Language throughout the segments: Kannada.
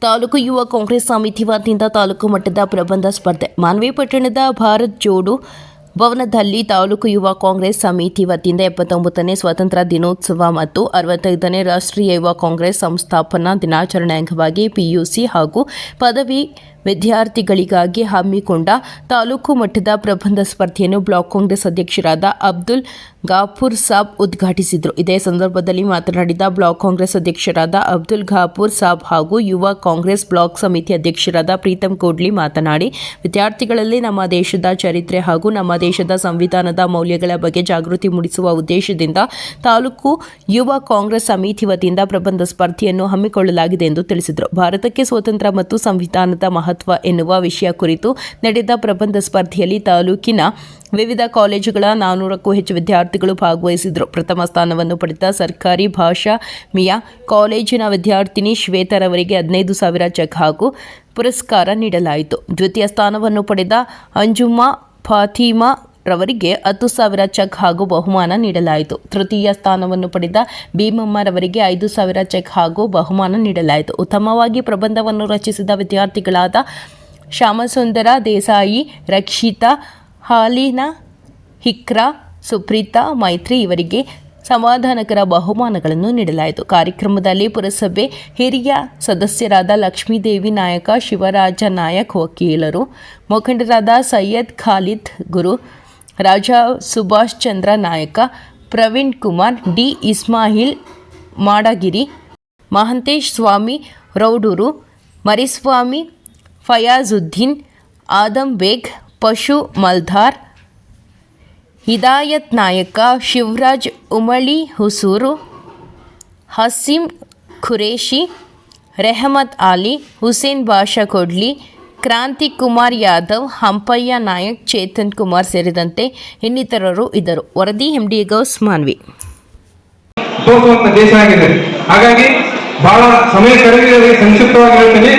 ತಾಲೂಕು ಯುವ ಕಾಂಗ್ರೆಸ್ ಸಮಿತಿ ವತಿಯಿಂದ ತಾಲೂಕು ಮಟ್ಟದ ಪ್ರಬಂಧ ಸ್ಪರ್ಧೆ. ಮಾನ್ವಿ ಪಟ್ಟಣದ ಭಾರತ್ ಜೋಡು ಭವನದಲ್ಲಿ ತಾಲೂಕು ಯುವ ಕಾಂಗ್ರೆಸ್ ಸಮಿತಿ ವತಿಯಿಂದ ಎಪ್ಪತ್ತೊಂಬತ್ತನೇ ಸ್ವಾತಂತ್ರ್ಯ ದಿನೋತ್ಸವ ಮತ್ತು ಅರವತ್ತೈದನೇ ರಾಷ್ಟ್ರೀಯ ಯುವ ಕಾಂಗ್ರೆಸ್ ಸಂಸ್ಥಾಪನಾ ದಿನಾಚರಣೆ ಅಂಗವಾಗಿ ಪಿಯುಸಿ ಹಾಗೂ ಪದವಿ ವಿದ್ಯಾರ್ಥಿಗಳಿಗಾಗಿ ಹಮ್ಮಿಕೊಂಡ ತಾಲೂಕು ಮಟ್ಟದ ಪ್ರಬಂಧ ಸ್ಪರ್ಧೆಯನ್ನು ಬ್ಲಾಕ್ ಕಾಂಗ್ರೆಸ್ ಅಧ್ಯಕ್ಷರಾದ ಅಬ್ದುಲ್ ಗಾಫೂರ್ ಸಾಬ್ ಉದ್ಘಾಟಿಸಿದರು. ಇದೇ ಸಂದರ್ಭದಲ್ಲಿ ಮಾತನಾಡಿದ ಬ್ಲಾಕ್ ಕಾಂಗ್ರೆಸ್ ಅಧ್ಯಕ್ಷರಾದ ಅಬ್ದುಲ್ ಘಾಫೂರ್ ಸಾಬ್ ಹಾಗೂ ಯುವ ಕಾಂಗ್ರೆಸ್ ಬ್ಲಾಕ್ ಸಮಿತಿ ಅಧ್ಯಕ್ಷರಾದ ಪ್ರೀತಮ್ ಕೋಡ್ಲಿ ಮಾತನಾಡಿ, ವಿದ್ಯಾರ್ಥಿಗಳಲ್ಲಿ ನಮ್ಮ ದೇಶದ ಚರಿತ್ರೆ ಹಾಗೂ ನಮ್ಮ ದೇಶದ ಸಂವಿಧಾನದ ಮೌಲ್ಯಗಳ ಬಗ್ಗೆ ಜಾಗೃತಿ ಮೂಡಿಸುವ ಉದ್ದೇಶದಿಂದ ತಾಲೂಕು ಯುವ ಕಾಂಗ್ರೆಸ್ ಸಮಿತಿ ವತಿಯಿಂದ ಪ್ರಬಂಧ ಸ್ಪರ್ಧೆಯನ್ನು ಹಮ್ಮಿಕೊಳ್ಳಲಾಗಿದೆ ಎಂದು ತಿಳಿಸಿದರು. ಭಾರತಕ್ಕೆ ಸ್ವಾತಂತ್ರ್ಯ ಮತ್ತು ಸಂವಿಧಾನದ ಮಹತ್ವ ಎನ್ನುವ ವಿಷಯ ಕುರಿತು ನಡೆದ ಪ್ರಬಂಧ ಸ್ಪರ್ಧೆಯಲ್ಲಿ ತಾಲೂಕಿನ ವಿವಿಧ ಕಾಲೇಜುಗಳ ನಾನ್ನೂರಕ್ಕೂ ಹೆಚ್ಚು ವಿದ್ಯಾರ್ಥಿಗಳು ಭಾಗವಹಿಸಿದರು. ಪ್ರಥಮ ಸ್ಥಾನವನ್ನು ಪಡೆದ ಸರ್ಕಾರಿ ಭಾಷಾ ಮಿಯಾ ಕಾಲೇಜಿನ ವಿದ್ಯಾರ್ಥಿನಿ ಶ್ವೇತರವರಿಗೆ ಹದಿನೈದು ಸಾವಿರ ಚೆಕ್ ಹಾಗೂ ಪುರಸ್ಕಾರ ನೀಡಲಾಯಿತು. ದ್ವಿತೀಯ ಸ್ಥಾನವನ್ನು ಪಡೆದ ಅಂಜುಮಾ ಫಾತಿಮಾ ರವರಿಗೆ ಹತ್ತು ಸಾವಿರ ಚೆಕ್ ಹಾಗೂ ಬಹುಮಾನ ನೀಡಲಾಯಿತು. ತೃತೀಯ ಸ್ಥಾನವನ್ನು ಪಡೆದ ಭೀಮಮ್ಮರವರಿಗೆ ಐದು ಸಾವಿರ ಚೆಕ್ ಹಾಗೂ ಬಹುಮಾನ ನೀಡಲಾಯಿತು. ಉತ್ತಮವಾಗಿ ಪ್ರಬಂಧವನ್ನು ರಚಿಸಿದ ವಿದ್ಯಾರ್ಥಿಗಳಾದ ಶ್ಯಾಮಸುಂದರ ದೇಸಾಯಿ, ರಕ್ಷಿತಾ, ಹಾಲಿನ, ಹಿಕ್ರಾ, ಸುಪ್ರೀತಾ, ಮೈತ್ರಿ ಇವರಿಗೆ ಸಮಾಧಾನಕರ ಬಹುಮಾನಗಳನ್ನು ನೀಡಲಾಯಿತು. ಕಾರ್ಯಕ್ರಮದಲ್ಲಿ ಪುರಸಭೆ ಹಿರಿಯ ಸದಸ್ಯರಾದ ಲಕ್ಷ್ಮೀದೇವಿ ನಾಯಕ, ಶಿವರಾಜ ನಾಯಕ್, ವಕೀಲರು, ಮುಖಂಡರಾದ ಸೈಯದ್ ಖಾಲಿದ್ ಗುರು ರಾಜಾ ಸುಭಾಷ್ ಚಂದ್ರ ನಾಯಕ, ಪ್ರವೀಣ್ ಕುಮಾರ್, ಡಿ ಇಸ್ಮಾಹಿಲ್ ಮಾಡಗಿರಿ, ಮಹಂತೇಶ್ ಸ್ವಾಮಿ, ರೌಡೂರು, ಮರಿಸ್ವಾಮಿ, ಫಯಾಜುದ್ದೀನ್, ಆದಂ ಬೇಗ್, ಪಶು ಮಲ್ಧಾರ್ ಹಿದಾಯತ್ ನಾಯಕ, ಶಿವರಾಜ್ ಉಮಳಿ ಹುಸೂರು, ಹಸೀಂ ಖುರೇಶಿ ರೆಹಮತ್ ಆಲಿ, ಹುಸೇನ್ ಬಾಷಾ ಕೊಡ್ಲಿ ಕ್ರಾಂತಿ ಕುಮಾರ್ ಯಾದವ್, ಹಂಪಯ್ಯ ನಾಯಕ್, ಚೇತನ್ ಕುಮಾರ್ ಸೇರಿದಂತೆ ಇನ್ನಿತರರು ಇದ್ದರು. ವರದಿ, ಎಂಡಿ ಗೌಸ್, ಮಾನ್ವಿ. ದೇಶ ಆಗಿದೆ. ಹಾಗಾಗಿ ಬಹಳ ಸಮಯ ಕಡಿಮೆ ಸಂಕ್ಷಿಪ್ತವಾಗಿ ಹೇಳ್ತೀನಿ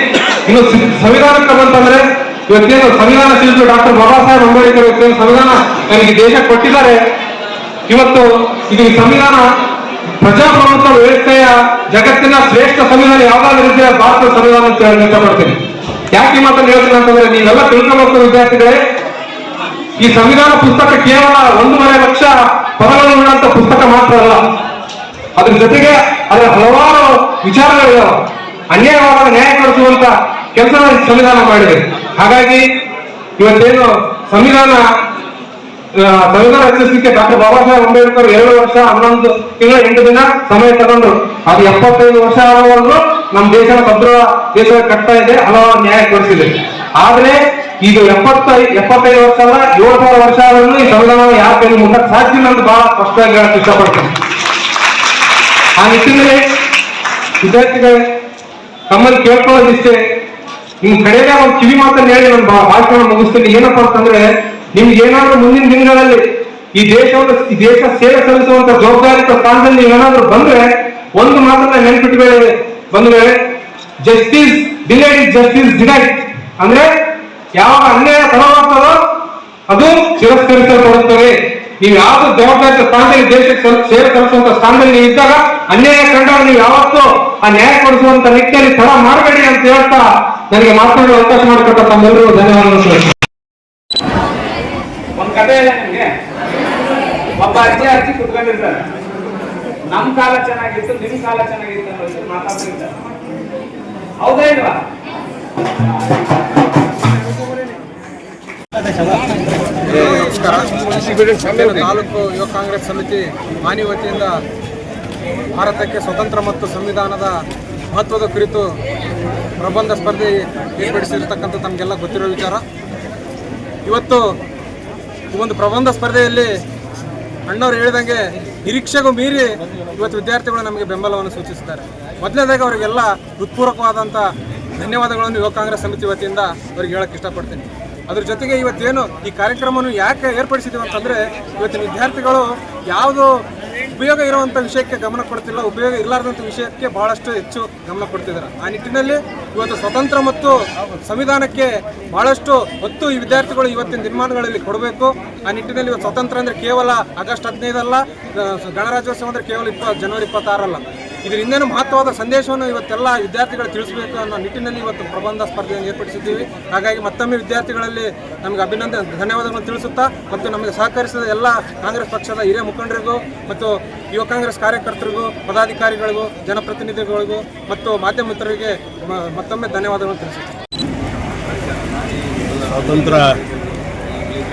ಇನ್ನು ಸಂವಿಧಾನಕ್ಕೆ ಬಂತಂದ್ರೆ ಇವತ್ತೇನು ಸಂವಿಧಾನ ಶಿಲ್ಪಿ ಡಾಕ್ಟರ್ ಬಾಬಾ ಸಾಹೇಬ್ ಅಂಬೇಡ್ಕರ್ ಇವತ್ತೇನು ಸಂವಿಧಾನ ನನಗೆ ದೇಶ ಕೊಟ್ಟಿದ್ದಾರೆ. ಇವತ್ತು ಇದು ಸಂವಿಧಾನ ಪ್ರಜಾಪ್ರಭುತ್ವ ವ್ಯವಸ್ಥೆಯ ಜಗತ್ತಿನ ಶ್ರೇಷ್ಠ ಸಂವಿಧಾನ ಯಾವ್ದಾದ್ರು ಇದ್ರೆ ಭಾರತ ಸಂವಿಧಾನ ಅಂತ ಹೇಳಿ ಇಷ್ಟಪಡ್ತೀನಿ. ಯಾಕೆ ಮಾತನ್ನು ಹೇಳ್ತೀನಿ ಅಂತಂದ್ರೆ ನೀವೆಲ್ಲ ತಿಳ್ಕೊಬೇಕು ವಿದ್ಯಾರ್ಥಿಗಳೇ. ಈ ಸಂವಿಧಾನ ಪುಸ್ತಕ ಕೇವಲ ಒಂದೂವರೆ ಲಕ್ಷ ಪದಗಳನ್ನು ಪುಸ್ತಕ ಮಾತ್ರ ಅಲ್ಲ. ಅದ್ರ ಜೊತೆಗೆ ಅದರ ಹಲವಾರು ವಿಚಾರಗಳು ಅನ್ಯಾಯವಾದ ನ್ಯಾಯ ಕೊಡಿಸುವಂತ ಕೆಲಸ ಸಂವಿಧಾನ ಮಾಡಿದೆ. ಹಾಗಾಗಿ ಇವತ್ತೇನು ಸಂವಿಧಾನ ಸಂವಿಧಾನ ರಚಿಸಲಿಕ್ಕೆ ಡಾಕ್ಟರ್ ಬಾಬಾ ಸಾಹೇಬ್ ಅಂಬೇಡ್ಕರ್ ಎರಡು ವರ್ಷ, ಹನ್ನೊಂದು ತಿಂಗಳ ಎಂಟು ದಿನ ಸಮಯ ತಗೊಂಡ್ರು. ಅದು ಎಪ್ಪತ್ತೈದು ವರ್ಷ ಆಗುವವರೆಗೂ ನಮ್ಮ ದೇಶದ ಭದ್ರ ದೇಶ ಕಟ್ತಾ ಇದೆ, ಹಲವಾರು ನ್ಯಾಯ ಕೊಡಿಸಿದೆ ಆದ್ರೆ ಇದು ಎಪ್ಪತ್ತೈ, ಎಪ್ಪತ್ತೈದು ವರ್ಷ ಅಲ್ಲ ಏಳು ವರ್ಷ ಆದ್ರೂ ಈ ಸಂವಿಧಾನ ಯಾರ ಕೈಲಿ ಮುಟ್ಟಕ್ ಸಾಧ್ಯ ಅಂತ ಬಹಳ ಸ್ಪಷ್ಟವಾಗಿ ಹೇಳಕ್ ಇಷ್ಟಪಡ್ತೀನಿ. ಆ ನಿಟ್ಟಿನಲ್ಲಿ ವಿದ್ಯಾರ್ಥಿಗಳೇ, ತಮ್ಮಲ್ಲಿ ಕೇಳ್ಕೊಳ್ಳೋದಿಷ್ಟೇ. ನಿಮ್ ಕಡೆಗೆ ಒಂದು ಕಿವಿ ಮಾತನ್ನ ಹೇಳಿ, ನಾನು ಭಾಷಣ ಮುಗಿಸ್ತೀನಿ. ಏನಪ್ಪಾ ಅಂತಂದ್ರೆ ನಿಮ್ಗೆ ಏನಾದ್ರೂ ಮುಂದಿನ ದಿನಗಳಲ್ಲಿ ಈ ದೇಶವನ್ನು, ಈ ದೇಶ ಸೇವೆ ಸಲ್ಲಿಸುವಂತ ಜವಾಬ್ದಾರಿತ ಸ್ಥಾನದಲ್ಲಿ ನೀವೇನಾದ್ರೂ ಬಂದ್ರೆ ಒಂದು ಮಾತನ್ನ ನೆನ್ಪಿಟ್ಕೊಳ್ಳಿ ಬಂದ್ರೆ ಜಸ್ಟಿಸ್ ಡಿಲೈಡ್ ಜಸ್ಟಿಸ್ ಡಿನೈಡ್ ಅಂದ್ರೆ ಯಾವ ಅನ್ಯಾಯ ತರವಾಗ್ತದೋ ಅದು ತಿರಸ್ಕರಿಸಲ್ಪಡುತ್ತದೆ. ನೀವು ಯಾವ್ದು ಜವಾಬ್ದಾರಿ ಸ್ಥಾನದಲ್ಲಿ ದೇಶಕ್ಕೆ ಸೇವೆ ಸಲ್ಲಿಸುವಂತ ಸ್ಥಾನದಲ್ಲಿ ಇದ್ದಾಗ ಅನ್ಯಾಯ ಕಂಡಾಗ ನೀವು ಯಾವತ್ತೂ ಆ ನ್ಯಾಯ ಕೊಡಿಸುವಂತ ನಿಟ್ಟಿನಲ್ಲಿ ತಡ ಮಾಡಬೇಡಿ ಅಂತ ಹೇಳ್ತಾ ನನಗೆ ಮಾತನಾಡಲು ಅವಕಾಶ ಮಾಡಿಕೊಟ್ಟ ತಮ್ಮೆಲ್ಲರಿಗೂ ಧನ್ಯವಾದಗಳು. ಕತೆ ಇಲ್ಲ ನಿಮ್ಗೆ? ಒಬ್ಬ ಅಜ್ಜಿ ಅಜ್ಜಿ ಕುತ್ಕೊಂಡಿರ್ತಾರೆ. ನಮ್ ಕಾಲ ಚೆನ್ನಾಗಿತ್ತು, ನಿಮ್ ಕಾಲ ಚೆನ್ನಾಗಿತ್ತು ಅನ್ನೋ ವಿಷಯ ಮಾತಾಡ್ತಿರ್ತಾರೆ. ಹೌದಾ ಇಲ್ವಾ? ನಮಸ್ಕಾರ ತಾಲೂಕು ಯುವ ಕಾಂಗ್ರೆಸ್ ಸಮಿತಿ ಮಾನಿ ವತಿಯಿಂದ ಭಾರತಕ್ಕೆ ಸ್ವತಂತ್ರ ಮತ್ತು ಸಂವಿಧಾನದ ಮಹತ್ವದ ಕುರಿತು ಪ್ರಬಂಧ ಸ್ಪರ್ಧೆ ಏರ್ಪಡಿಸಿರ್ತಕ್ಕಂಥ ತಮಗೆಲ್ಲ ಗೊತ್ತಿರೋ ವಿಚಾರ. ಇವತ್ತು ಈ ಒಂದು ಪ್ರಬಂಧ ಸ್ಪರ್ಧೆಯಲ್ಲಿ ಅಣ್ಣವ್ರು ಹೇಳಿದಂಗೆ ನಿರೀಕ್ಷೆಗೂ ಮೀರಿ ಇವತ್ತು ವಿದ್ಯಾರ್ಥಿಗಳು ನಮಗೆ ಬೆಂಬಲವನ್ನು ಸೂಚಿಸುತ್ತಾರೆ. ಮೊದಲನೇದಾಗಿ ಅವರಿಗೆಲ್ಲ ಹೃತ್ಪೂರ್ವಕವಾದಂಥ ಧನ್ಯವಾದಗಳನ್ನು ಯುವ ಕಾಂಗ್ರೆಸ್ ಸಮಿತಿ ವತಿಯಿಂದ ಅವ್ರಿಗೆ ಹೇಳಕ್ಕೆ ಇಷ್ಟಪಡ್ತೀನಿ. ಅದ್ರ ಜೊತೆಗೆ ಇವತ್ತೇನು ಈ ಕಾರ್ಯಕ್ರಮವನ್ನು ಯಾಕೆ ಏರ್ಪಡಿಸಿದ್ದೀವಿ ಅಂತಂದರೆ ಇವತ್ತಿನ ವಿದ್ಯಾರ್ಥಿಗಳು ಯಾವುದು ಉಪಯೋಗ ಇರುವಂಥ ವಿಷಯಕ್ಕೆ ಗಮನ ಕೊಡ್ತಿಲ್ಲ. ಉಪಯೋಗ ಇರಲಾರ್ದಂಥ ವಿಷಯಕ್ಕೆ ಬಹಳಷ್ಟು ಹೆಚ್ಚು ಗಮನ ಕೊಡ್ತಿದ್ದಾರೆ. ಆ ನಿಟ್ಟಿನಲ್ಲಿ ಇವತ್ತು ಸ್ವತಂತ್ರ ಮತ್ತು ಸಂವಿಧಾನಕ್ಕೆ ಬಹಳಷ್ಟು ಒತ್ತು ಈ ವಿದ್ಯಾರ್ಥಿಗಳು ಇವತ್ತಿನ ದಿನಮಾನಗಳಲ್ಲಿ ಕೊಡಬೇಕು. ಆ ನಿಟ್ಟಿನಲ್ಲಿ ಇವತ್ತು ಸ್ವತಂತ್ರ ಅಂದರೆ ಕೇವಲ ಆಗಸ್ಟ್ ಹದಿನೈದಲ್ಲ ಗಣರಾಜ್ಯೋತ್ಸವ ಅಂದರೆ ಕೇವಲ ಇಪ್ಪ ಜನವರಿ ಇಪ್ಪತ್ತಾರಲ್ಲ. ಇದರಿಂದನೂ ಮಹತ್ವವಾದ ಸಂದೇಶವನ್ನು ಇವತ್ತೆಲ್ಲ ವಿದ್ಯಾರ್ಥಿಗಳು ತಿಳಿಸಬೇಕು ಅನ್ನೋ ನಿಟ್ಟಿನಲ್ಲಿ ಇವತ್ತು ಪ್ರಬಂಧ ಸ್ಪರ್ಧೆಯನ್ನು ಏರ್ಪಡಿಸಿದ್ದೀವಿ. ಹಾಗಾಗಿ ಮತ್ತೊಮ್ಮೆ ವಿದ್ಯಾರ್ಥಿಗಳಲ್ಲಿ ನಮಗೆ ಅಭಿನಂದನೆ ಧನ್ಯವಾದಗಳನ್ನು ತಿಳಿಸುತ್ತಾ ಮತ್ತು ನಮಗೆ ಸಹಕರಿಸಿದ ಎಲ್ಲ ಕಾಂಗ್ರೆಸ್ ಪಕ್ಷದ ಹಿರಿಯ ಮುಖಂಡರಿಗೂ ಮತ್ತು ಯುವ ಕಾಂಗ್ರೆಸ್ ಕಾರ್ಯಕರ್ತರಿಗೂ, ಪದಾಧಿಕಾರಿಗಳಿಗೂ, ಜನಪ್ರತಿನಿಧಿಗಳಿಗೂ ಮತ್ತು ಮಾಧ್ಯಮ ಮಿತ್ರರಿಗೆ ಮತ್ತೊಮ್ಮೆ ಧನ್ಯವಾದಗಳನ್ನು ತಿಳಿಸುತ್ತೇನೆ ಸ್ವಾತಂತ್ರ್ಯ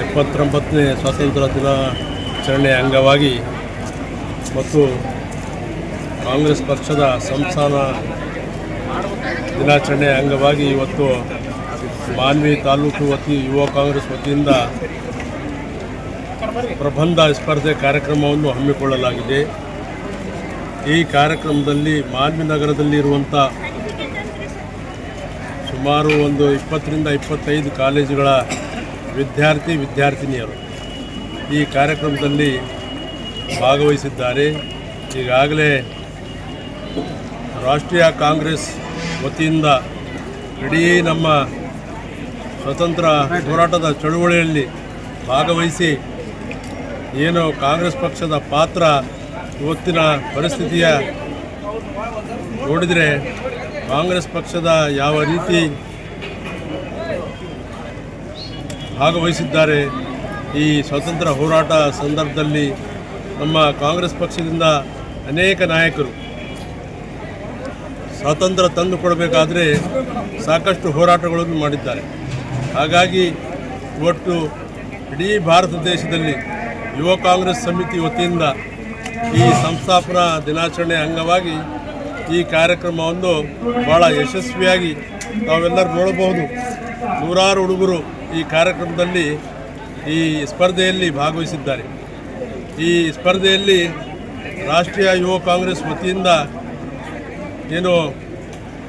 ಎಪ್ಪತ್ತೊಂಬತ್ತನೇ ಸ್ವಾತಂತ್ರ್ಯ ದಿನಾಚರಣೆಯ ಅಂಗವಾಗಿ ಮತ್ತು ಕಾಂಗ್ರೆಸ್ ಪಕ್ಷದ ಸಂಸ್ಥಾನ ದಿನಾಚರಣೆ ಅಂಗವಾಗಿ ಇವತ್ತು ಮಾನ್ವಿ ತಾಲೂಕು ವತಿ, ಯುವ ಕಾಂಗ್ರೆಸ್ ವತಿಯಿಂದ ಪ್ರಬಂಧ ಸ್ಪರ್ಧೆ ಕಾರ್ಯಕ್ರಮವನ್ನು ಹಮ್ಮಿಕೊಳ್ಳಲಾಗಿದೆ. ಈ ಕಾರ್ಯಕ್ರಮದಲ್ಲಿ ಮಾನ್ವಿ ನಗರದಲ್ಲಿ ಇರುವಂಥ ಸುಮಾರು ಒಂದು ಇಪ್ಪತ್ತರಿಂದ ಇಪ್ಪತ್ತೈದು ಕಾಲೇಜುಗಳ ವಿದ್ಯಾರ್ಥಿ, ವಿದ್ಯಾರ್ಥಿನಿಯರು ಈ ಕಾರ್ಯಕ್ರಮದಲ್ಲಿ ಭಾಗವಹಿಸಿದ್ದಾರೆ. ಈಗಾಗಲೇ ರಾಷ್ಟ್ರೀಯ ಕಾಂಗ್ರೆಸ್ ವತಿಯಿಂದ ಇಡೀ ನಮ್ಮ ಸ್ವತಂತ್ರ ಹೋರಾಟದ ಚಳುವಳಿಯಲ್ಲಿ ಭಾಗವಹಿಸಿ ಏನು ಕಾಂಗ್ರೆಸ್ ಪಕ್ಷದ ಪಾತ್ರ ಇವತ್ತಿನ ಪರಿಸ್ಥಿತಿಯ ನೋಡಿದರೆ ಕಾಂಗ್ರೆಸ್ ಪಕ್ಷದ ಯಾವ ರೀತಿ ಭಾಗವಹಿಸಿದ್ದಾರೆ ಈ ಸ್ವತಂತ್ರ ಹೋರಾಟ ಸಂದರ್ಭದಲ್ಲಿ ನಮ್ಮ ಕಾಂಗ್ರೆಸ್ ಪಕ್ಷದಿಂದ ಅನೇಕ ನಾಯಕರು ಸ್ವಾತಂತ್ರ್ಯ ತಂದು ಕೊಡಬೇಕಾದರೆ ಸಾಕಷ್ಟು ಹೋರಾಟಗಳನ್ನು ಮಾಡಿದ್ದಾರೆ. ಹಾಗಾಗಿ ಇವತ್ತು ಇಡೀ ಭಾರತ ದೇಶದಲ್ಲಿ ಯುವ ಕಾಂಗ್ರೆಸ್ ಸಮಿತಿ ವತಿಯಿಂದ ಈ ಸಂಸ್ಥಾಪನಾ ದಿನಾಚರಣೆ ಅಂಗವಾಗಿ ಈ ಕಾರ್ಯಕ್ರಮವನ್ನು ಭಾಳ ಯಶಸ್ವಿಯಾಗಿ ನಾವೆಲ್ಲರೂ ನೋಡಬಹುದು. ನೂರಾರು ಹುಡುಗರು ಈ ಕಾರ್ಯಕ್ರಮದಲ್ಲಿ ಈ ಸ್ಪರ್ಧೆಯಲ್ಲಿ ಭಾಗವಹಿಸಿದ್ದಾರೆ. ಈ ಸ್ಪರ್ಧೆಯಲ್ಲಿ ರಾಷ್ಟ್ರೀಯ ಯುವ ಕಾಂಗ್ರೆಸ್ ವತಿಯಿಂದ ಏನು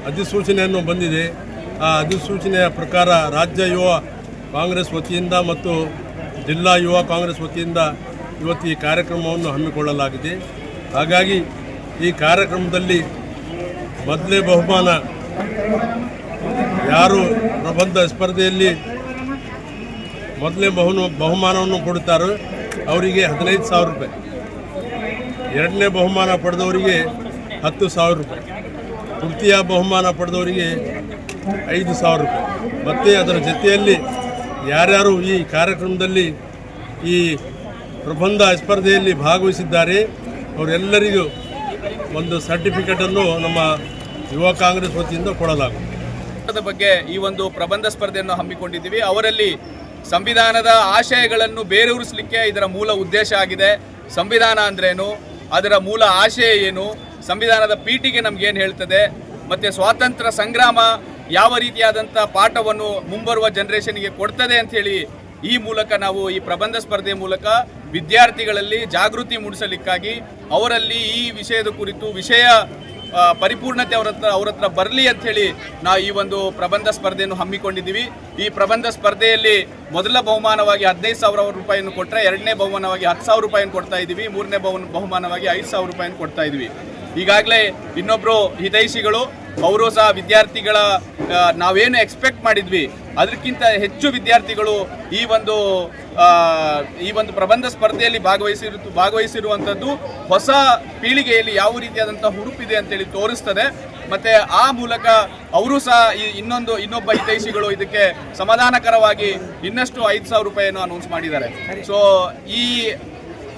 ಅಧಿಸೂಚನೆಯನ್ನು ಬಂದಿದೆ. ಆ ಅಧಿಸೂಚನೆಯ ಪ್ರಕಾರ ರಾಜ್ಯ ಯುವ ಕಾಂಗ್ರೆಸ್ ವತಿಯಿಂದ ಮತ್ತು ಜಿಲ್ಲಾ ಯುವ ಕಾಂಗ್ರೆಸ್ ವತಿಯಿಂದ ಇವತ್ತು ಈ ಕಾರ್ಯಕ್ರಮವನ್ನು ಹಮ್ಮಿಕೊಳ್ಳಲಾಗಿದೆ. ಹಾಗಾಗಿ ಈ ಕಾರ್ಯಕ್ರಮದಲ್ಲಿ ಮೊದಲೇ ಬಹುಮಾನ ಯಾರು ಪ್ರಬಂಧ ಸ್ಪರ್ಧೆಯಲ್ಲಿ ಮೊದಲೇ ಬಹು ಬಹುಮಾನವನ್ನು ಕೊಡುತ್ತಾರೋ ಅವರಿಗೆ ಹದಿನೈದು ಸಾವಿರ ರೂಪಾಯಿ. ಎರಡನೇ ಬಹುಮಾನ ಪಡೆದವರಿಗೆ ಹತ್ತು ಸಾವಿರ ರೂಪಾಯಿ. ತೃತೀಯ ಬಹುಮಾನ ಪಡೆದವರಿಗೆ ಐದು ಸಾವಿರ ರೂಪಾಯಿ. ಮತ್ತು ಅದರ ಜೊತೆಯಲ್ಲಿ ಯಾರ್ಯಾರು ಈ ಕಾರ್ಯಕ್ರಮದಲ್ಲಿ ಈ ಪ್ರಬಂಧ ಸ್ಪರ್ಧೆಯಲ್ಲಿ ಭಾಗವಹಿಸಿದ್ದಾರೆ, ಅವರೆಲ್ಲರಿಗೂ ಒಂದು ಸರ್ಟಿಫಿಕೇಟನ್ನು ನಮ್ಮ ಯುವ ಕಾಂಗ್ರೆಸ್ ವತಿಯಿಂದ ಕೊಡಲಾಗುತ್ತದೆ ಬಗ್ಗೆ ಈ ಒಂದು ಪ್ರಬಂಧ ಸ್ಪರ್ಧೆಯನ್ನು ಹಮ್ಮಿಕೊಂಡಿದ್ದೀವಿ. ಅವರಲ್ಲಿ ಸಂವಿಧಾನದ ಆಶಯಗಳನ್ನು ಬೇರೂರಿಸಲಿಕ್ಕೆ ಇದರ ಮೂಲ ಉದ್ದೇಶ ಆಗಿದೆ. ಸಂವಿಧಾನ ಅಂದ್ರೇನು? ಅದರ ಮೂಲ ಆಶಯ ಏನು? ಸಂವಿಧಾನದ ಪೀಠಿಗೆ ನಮ್ಗೇನು ಹೇಳ್ತದೆ? ಮತ್ತೆ ಸ್ವಾತಂತ್ರ್ಯ ಸಂಗ್ರಾಮ ಯಾವ ರೀತಿಯಾದಂಥ ಪಾಠವನ್ನು ಮುಂಬರುವ ಜನರೇಷನ್ಗೆ ಕೊಡ್ತದೆ ಹೇಳಿ ಈ ಮೂಲಕ ನಾವು ಈ ಪ್ರಬಂಧ ಸ್ಪರ್ಧೆ ಮೂಲಕ ವಿದ್ಯಾರ್ಥಿಗಳಲ್ಲಿ ಜಾಗೃತಿ ಮೂಡಿಸಲಿಕ್ಕಾಗಿ ಅವರಲ್ಲಿ ಈ ವಿಷಯದ ಕುರಿತು ವಿಷಯ ಪರಿಪೂರ್ಣತೆ ಅವ್ರ ಹತ್ರ ಅವ್ರ ಹತ್ರ ಬರಲಿ ಅಂತ ಹೇಳಿ ನಾವು ಈ ಒಂದು ಪ್ರಬಂಧ ಸ್ಪರ್ಧೆಯನ್ನು ಹಮ್ಮಿಕೊಂಡಿದ್ದೀವಿ. ಈ ಪ್ರಬಂಧ ಸ್ಪರ್ಧೆಯಲ್ಲಿ ಮೊದಲ ಬಹುಮಾನವಾಗಿ ಹದಿನೈದು ಸಾವಿರ ರೂಪಾಯಿಯನ್ನು ಕೊಟ್ಟರೆ ಎರಡನೇ ಬಹುಮಾನವಾಗಿ ಹತ್ತು ಸಾವಿರ ರೂಪಾಯಿಯನ್ನು ಕೊಡ್ತಾ ಇದ್ದೀವಿ. ಮೂರನೇ ಬಹು ಬಹುಮಾನವಾಗಿ ಐದು ಸಾವಿರ ರೂಪಾಯಿಯನ್ನು ಕೊಡ್ತಾ ಇದ್ದೀವಿ. ಈಗಾಗಲೇ ಇನ್ನೊಬ್ಬರು ಹಿತೈಷಿಗಳು, ಅವರು ಸಹ ವಿದ್ಯಾರ್ಥಿಗಳ ನಾವೇನು ಎಕ್ಸ್ಪೆಕ್ಟ್ ಮಾಡಿದ್ವಿ. ಅದಕ್ಕಿಂತ ಹೆಚ್ಚು ವಿದ್ಯಾರ್ಥಿಗಳು ಈ ಒಂದು ಈ ಒಂದು ಪ್ರಬಂಧ ಸ್ಪರ್ಧೆಯಲ್ಲಿ ಭಾಗವಹಿಸಿರು ಭಾಗವಹಿಸಿರುವಂಥದ್ದು ಹೊಸ ಪೀಳಿಗೆಯಲ್ಲಿ ಯಾವ ರೀತಿಯಾದಂಥ ಹುರುಪಿದೆ ಅಂತೇಳಿ ತೋರಿಸ್ತದೆ. ಮತ್ತೆ ಆ ಮೂಲಕ ಅವರು ಸಹ ಈ ಇನ್ನೊಂದು ಇನ್ನೊಬ್ಬ ಹಿತೈಷಿಗಳು ಇದಕ್ಕೆ ಸಮಾಧಾನಕರವಾಗಿ ಇನ್ನಷ್ಟು ಐದು ಸಾವಿರ ರೂಪಾಯಿಯನ್ನು ಅನೌನ್ಸ್ ಮಾಡಿದ್ದಾರೆ. ಸೊ ಈ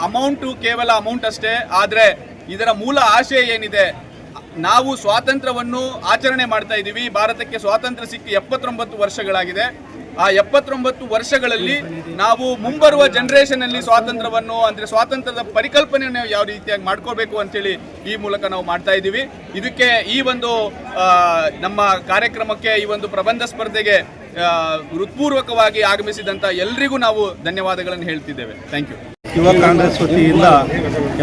ಅಮೌಂಟು ಕೇವಲ ಅಮೌಂಟ್ ಅಷ್ಟೇ, ಆದರೆ ಇದರ ಮೂಲ ಆಶಯ ಏನಿದೆ? ನಾವು ಸ್ವಾತಂತ್ರ್ಯವನ್ನು ಆಚರಣೆ ಮಾಡ್ತಾ ಇದ್ದೀವಿ ಭಾರತಕ್ಕೆ ಸ್ವಾತಂತ್ರ್ಯ ಸಿಕ್ಕಿ ಎಪ್ಪತ್ತೊಂಬತ್ತು ವರ್ಷಗಳಾಗಿದೆ. ಆ ಎಪ್ಪತ್ತೊಂಬತ್ತು ವರ್ಷಗಳಲ್ಲಿ ನಾವು ಮುಂಬರುವ ಜನರೇಷನ್ ಅಲ್ಲಿ ಸ್ವಾತಂತ್ರ್ಯವನ್ನು, ಅಂದ್ರೆ ಸ್ವಾತಂತ್ರ್ಯದ ಪರಿಕಲ್ಪನೆಯನ್ನು ಯಾವ ರೀತಿಯಾಗಿ ಮಾಡ್ಕೋಬೇಕು ಅಂತೇಳಿ ಈ ಮೂಲಕ ನಾವು ಮಾಡ್ತಾ ಇದ್ದೀವಿ. ಇದಕ್ಕೆ ಈ ಒಂದು ನಮ್ಮ ಕಾರ್ಯಕ್ರಮಕ್ಕೆ ಈ ಒಂದು ಪ್ರಬಂಧ ಸ್ಪರ್ಧೆಗೆ ಹೃತ್ಪೂರ್ವಕವಾಗಿ ಆಗಮಿಸಿದಂತ ಎಲ್ರಿಗೂ ನಾವು ಧನ್ಯವಾದಗಳನ್ನು ಹೇಳ್ತಿದ್ದೇವೆ. ಥ್ಯಾಂಕ್ ಯು ಯುವ ಕಾಂಗ್ರೆಸ್ ವತಿಯಿಂದ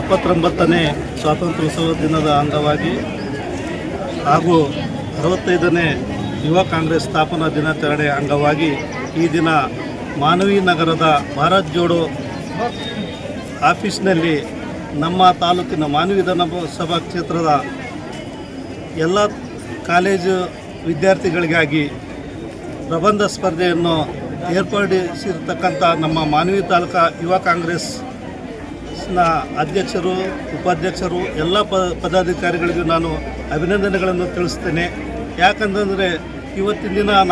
ಎಪ್ಪತ್ತೊಂಬತ್ತನೇ ಸ್ವಾತಂತ್ರ್ಯೋತ್ಸವ ದಿನದ ಅಂಗವಾಗಿ ಹಾಗೂ ಅರವತ್ತೈದನೇ ಯುವ ಕಾಂಗ್ರೆಸ್ ಸ್ಥಾಪನಾ ದಿನಾಚರಣೆ ಅಂಗವಾಗಿ ಈ ದಿನ ಮಾನವಿ ನಗರದ ಭಾರತ್ ಜೋಡೋ ಆಫೀಸ್ನಲ್ಲಿ ನಮ್ಮ ತಾಲೂಕಿನ ಮಾನವಿ ಸಭಾ ಕ್ಷೇತ್ರದ ಎಲ್ಲ ಕಾಲೇಜು ವಿದ್ಯಾರ್ಥಿಗಳಿಗಾಗಿ ಪ್ರಬಂಧ ಸ್ಪರ್ಧೆಯನ್ನು ಏರ್ಪಡಿಸಿರ್ತಕ್ಕಂಥ ನಮ್ಮ ಮಾನವಿ ತಾಲೂಕಾ ಯುವ ಕಾಂಗ್ರೆಸ್ ಕಾಂಗ್ರೆಸ್ನ ಅಧ್ಯಕ್ಷರು, ಉಪಾಧ್ಯಕ್ಷರು, ಎಲ್ಲ ಪದಾಧಿಕಾರಿಗಳಿಗೂ ನಾನು ಅಭಿನಂದನೆಗಳನ್ನು ತಿಳಿಸ್ತೇನೆ. ಯಾಕಂತಂದರೆ ಇವತ್ತಿನ ದಿನ